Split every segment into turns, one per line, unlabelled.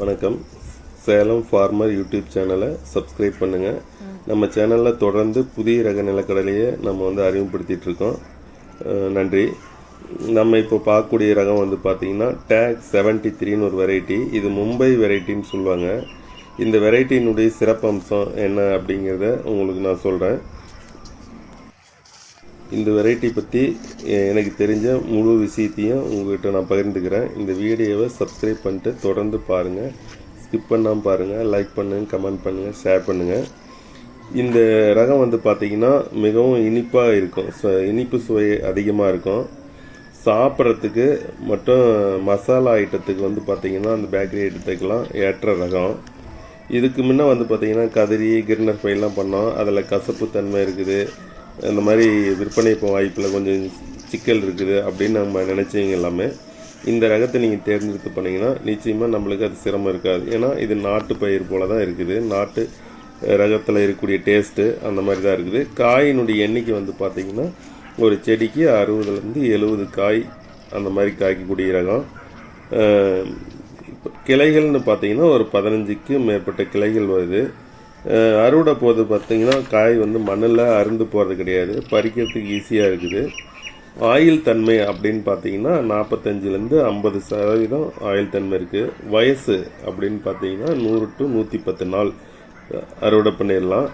வணக்கம். Salem farmer YouTube சேனலை subscribe பண்ணுங்கள் நம்ம சேனலில் தொடர்ந்து புதிய ரக நிலக்கடலையை நம்ம வந்து அறிமுகப்படுத்திட்டு இருக்கோம். நன்றி. நம்ம இப்போ பார்க்கக்கூடிய ரகம் வந்து பார்த்திங்கன்னா டேக் செவன்ட்டி த்ரீன்னு ஒரு வெரைட்டி இது மும்பை வெரைட்டின்னு சொல்லுவாங்க. இந்த வெரைட்டியினுடைய சிறப்பம்சம் என்ன அப்படிங்கிறத உங்களுக்கு நான் சொல்கிறேன் இந்த வெரைட்டி பற்றி எனக்கு தெரிஞ்ச முழு விஷயத்தையும் உங்கள்கிட்ட நான் பகிர்ந்துக்கிறேன். இந்த வீடியோவை சப்ஸ்கிரைப் பண்ணிட்டு தொடர்ந்து பாருங்கள் ஸ்கிப் பண்ணாமல் பாருங்கள் லைக் பண்ணுங்கள் கமெண்ட் பண்ணுங்கள் ஷேர் பண்ணுங்கள் இந்த ரகம் வந்து பார்த்திங்கன்னா மிகவும் இனிப்பாக இருக்கும். ச- இனிப்பு சுவை அதிகமாக இருக்கும். சாப்பிட்றதுக்கு மற்றும் மசாலா ஐட்டத்துக்கு வந்து பார்த்திங்கன்னா அந்த பேக்கரி ஐட்டத்துக்கெல்லாம் ஏற்ற ரகம். இதுக்கு முன்னே வந்து பார்த்திங்கன்னா கதிரி கிர்னர் ஃப்ரைலாம் பண்ணோம். அதில் கசப்பு தன்மை இருக்குது. இந்த மாதிரி விற்பனை இப்போ வாய்ப்பில் கொஞ்சம் சிக்கல் இருக்குது அப்படின்னு நம்ம நினச்சவங்க எல்லாமே இந்த ரகத்தை நீங்கள் தேர்ந்தெடுத்து பண்ணிங்கன்னா நிச்சயமாக நம்மளுக்கு அது சிரமம் இருக்காது. ஏன்னா இது நாட்டு பயிர் போல தான் இருக்குது. நாட்டு ரகத்தில் இருக்கக்கூடிய டேஸ்ட்டு அந்த மாதிரி தான் இருக்குது. காயினுடைய எண்ணிக்கை வந்து பார்த்திங்கன்னா ஒரு செடிக்கு அறுபதுலேருந்து எழுபது காய் அந்த மாதிரி காய்க்கக்கூடிய ரகம். இப்போ கிளைகள்னு பார்த்தீங்கன்னா ஒரு பதினஞ்சுக்கு மேற்பட்ட கிளைகள் வருது. அறுவடை போது பார்த்திங்கன்னா காய் வந்து மண்ணில் அருந்து போகிறது கிடையாது. பறிக்கிறதுக்கு ஈஸியாக இருக்குது. ஆயில் தன்மை அப்படின்னு பார்த்தீங்கன்னா நாற்பத்தஞ்சிலேருந்து ஐம்பது சதவீதம் ஆயில் தன்மை இருக்குது வயசு அப்படின்னு பார்த்தீங்கன்னா நூறு டு நூற்றி பத்து நாள் அறுவடை பண்ணிடலாம்.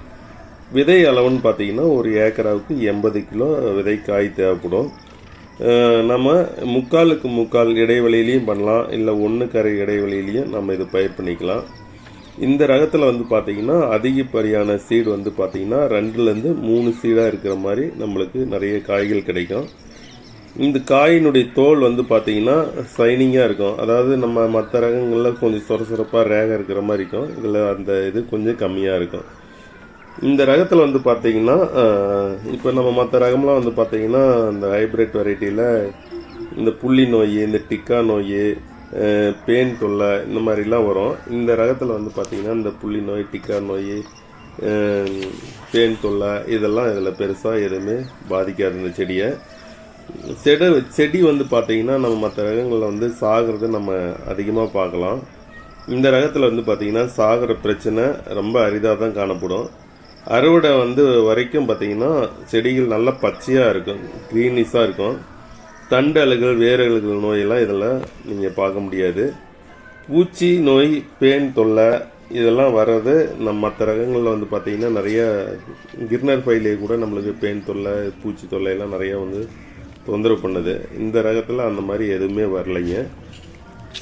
விதை அளவுன்னு பார்த்தீங்கன்னா ஒரு ஏக்கராவுக்கு எண்பது கிலோ விதை காய் தேவைப்படும். நம்ம முக்காலுக்கு முக்கால் இடைவெளியிலையும் பண்ணலாம். இல்லை ஒன்று கரை இடைவெளியிலையும் நம்ம இது பயிர் பண்ணிக்கலாம். இந்த ரகத்தில் வந்து பார்த்தீங்கன்னா அதிகப்படியான சீடு வந்து பார்த்தீங்கன்னா ரெண்டுலேருந்து மூணு சீடாக இருக்கிற மாதிரி நம்மளுக்கு நிறைய காய்கள் கிடைக்கும். இந்த காயினுடைய தோல் வந்து பார்த்தீங்கன்னா ஷைனிங்காக இருக்கும். அதாவது நம்ம மற்ற ரகங்களில் கொஞ்சம் சொரசொரப்பாக ரேக இருக்கிற மாதிரி இருக்கும். இதில் அந்த இது கொஞ்சம் கம்மியாக இருக்கும். இந்த ரகத்தில் வந்து பார்த்தீங்கன்னா இப்போ நம்ம மற்ற ரகம்லாம் வந்து பார்த்தீங்கன்னா இந்த ஹைப்ரிட் வெரைட்டியில் இந்த புள்ளி நோய் இந்த டிக்கா நோய் பேன் தொல்லை இந்த மாதிரிலாம் வரும். இந்த ரகத்தில் வந்து பார்த்திங்கன்னா இந்த புள்ளி நோய் டிக்கா நோய் அஹ், பேன் தொல்லை இதெல்லாம் இதில் பெருசாக எதுவுமே பாதிக்காது இந்த செடியை. செடி செடி வந்து பார்த்தீங்கன்னா நம்ம மற்ற ரகங்களில் வந்து சாகிறது நம்ம அதிகமாக பார்க்கலாம். இந்த ரகத்தில் வந்து பார்த்திங்கன்னா சாகிற பிரச்சனை ரொம்ப அரிதாக தான் காணப்படும். அறுவடை வந்து வரைக்கும் பார்த்தீங்கன்னா செடிகள் நல்லா பச்சையாக இருக்கும் க்ரீனிஷாக இருக்கும். தண்டு அழுகல் நோயெல்லாம் இதில் நீங்கள் பார்க்க முடியாது. பூச்சி நோய் பேன் தொல்லை இதெல்லாம் வர்றது நம்ம மற்ற ரகங்களில் வந்து பார்த்திங்கன்னா நிறைய கிர்னர் ஃபைலே கூட நம்மளுக்கு பேன் தொல்லை பூச்சி தொல்லை எல்லாம் வந்து தொந்தரவு பண்ணுது. இந்த ரகத்தில் அந்த மாதிரி எதுவுமே வரலைங்க.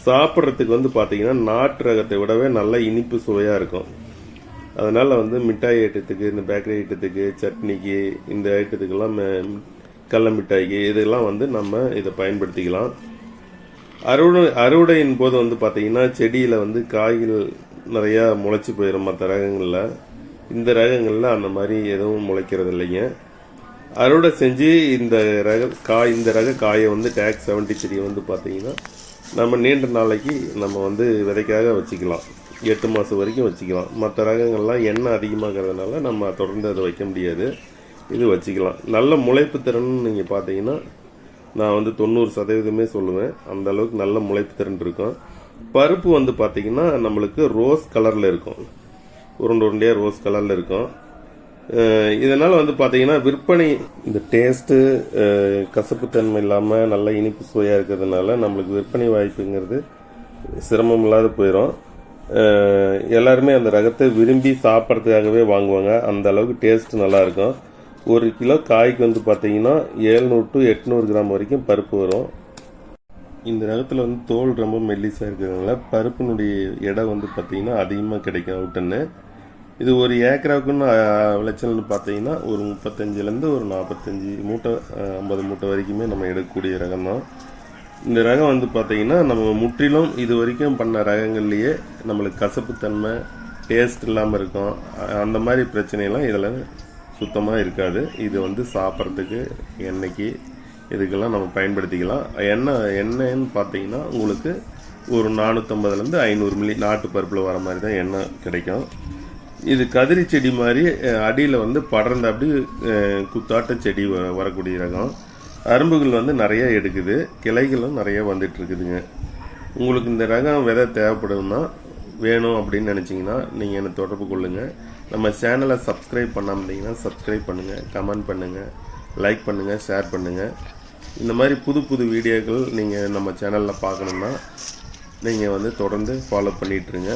சாப்பிட்றதுக்கு வந்து பார்த்திங்கன்னா நாட்டு ரகத்தை விடவே நல்ல இனிப்பு சுவையாக இருக்கும். அதனால் வந்து மிட்டாய் ஐட்டத்துக்கு இந்த பேக்கரி ஐட்டத்துக்கு சட்னிக்கு இந்த ஐட்டத்துக்கெல்லாம் கடல மிட்டாய்க்கு இதெல்லாம் வந்து நம்ம இதை பயன்படுத்திக்கலாம். அறுவடை அறுவடையின் போது வந்து பார்த்தீங்கன்னா செடியில் வந்து காய்கள் நிறையா முளைச்சி போயிடும் மற்ற ரகங்களில் இந்த ரகங்களில் அந்த மாதிரி எதுவும் முளைக்கிறது இல்லைங்க அறுவடை செஞ்சு இந்த ரக காய் இந்த ரக காயை வந்து டேக் செவன்ட்டி த்ரீ வந்து பார்த்தீங்கன்னா நம்ம நீண்ட நாளைக்கு நம்ம வந்து விதைக்காக வச்சுக்கலாம். எட்டு மாதம் வரைக்கும் வச்சுக்கலாம். மற்ற ரகங்கள்லாம் எண்ணெய் அதிகமாகிறதுனால நம்ம தொடர்ந்து அதை வைக்க முடியாது. இது வச்சுக்கலாம். நல்ல முளைப்பு திறன் நீங்கள் பார்த்தீங்கன்னா நான் வந்து தொண்ணூறு சதவீதமே சொல்லுவேன். அந்த அளவுக்கு நல்ல முளைப்பு திறன் இருக்கும். பருப்பு வந்து பார்த்தீங்கன்னா நம்மளுக்கு ரோஸ் கலரில் இருக்கும். உருண்டை உருண்டையாக ரோஸ் கலரில் இருக்கும். இதனால் வந்து பார்த்தீங்கன்னா விற்பனை இந்த டேஸ்ட்டு கசப்புத்தன்மை இல்லாமல் நல்ல இனிப்பு சுவையாக இருக்கிறதுனால நம்மளுக்கு விற்பனை வாய்ப்புங்கிறது சிரமம் இல்லாத போயிடும் எல்லாருமே அந்த ரகத்தை விரும்பி சாப்பிட்றதுக்காகவே வாங்குவாங்க. அந்த அளவுக்கு டேஸ்ட் நல்லாயிருக்கும் ஒரு கிலோ காய்க்கு வந்து பார்த்தீங்கன்னா ஏழ்நூறு டு எட்நூறு கிராம் வரைக்கும் பருப்பு வரும். இந்த ரகத்தில் வந்து தோல் ரொம்ப மெல்லிசாக இருக்கிறதுனால பருப்பினுடைய எடை வந்து பார்த்தீங்கன்னா அதிகமாக கிடைக்கும் அவுட்டுன்னு இது ஒரு ஏக்கராவுக்குன்னு விளைச்சல்னு பார்த்தீங்கன்னா ஒரு முப்பத்தஞ்சுலேருந்து ஒரு நாற்பத்தஞ்சு மூட்டை ஐம்பது மூட்டை வரைக்குமே நம்ம எடுக்கக்கூடிய ரகம் தான். இந்த ரகம் வந்து பார்த்தீங்கன்னா நம்ம முற்றிலும் இது வரைக்கும் பண்ண ரகங்கள்லேயே நம்மளுக்கு கசப்புத்தன்மை டேஸ்ட் இல்லாமல் இருக்கும். அந்த மாதிரி பிரச்சனையெல்லாம் இதில் சுத்தமாக இருக்காது. இது வந்து சாப்பிட்றதுக்கு எண்ணெய்க்கு இதுக்கெல்லாம் நம்ம பயன்படுத்திக்கலாம். எண்ணெய் எண்ணெய்ன்னு பார்த்தீங்கன்னா உங்களுக்கு ஒரு நானூற்றம்பதுலேருந்து ஐநூறு மில்லி நாட்டு பருப்பில் வர மாதிரி தான் எண்ணெய் கிடைக்கும். இது கதிரி செடி மாதிரி அடியில் வந்து படர்ந்த அப்படி குத்தாட்ட செடி வ- வரக்கூடிய ரகம். அரும்புகள் வந்து நிறைய எடுக்குது. கிளைகளும் நிறைய வந்துட்டுருக்குதுங்க உங்களுக்கு இந்த ரகம் விதை தேவைப்படுதுன்னா வேணும் அப்படின்னு நினச்சிங்கன்னா நீங்கள் என்னை தொடர்பு கொள்ளுங்கள் நம்ம சேனலை சப்ஸ்கிரைப் பண்ணாம இருந்தீங்கன்னா சப்ஸ்கிரைப் பண்ணுங்கள் கமெண்ட் பண்ணுங்கள் லைக் பண்ணுங்கள் ஷேர் பண்ணுங்கள் இந்த மாதிரி புது புது வீடியோக்கள் நீங்கள் நம்ம சேனலில் பார்க்கணுன்னா நீங்கள் வந்து தொடர்ந்து ஃபாலோ பண்ணிகிட்ருங்க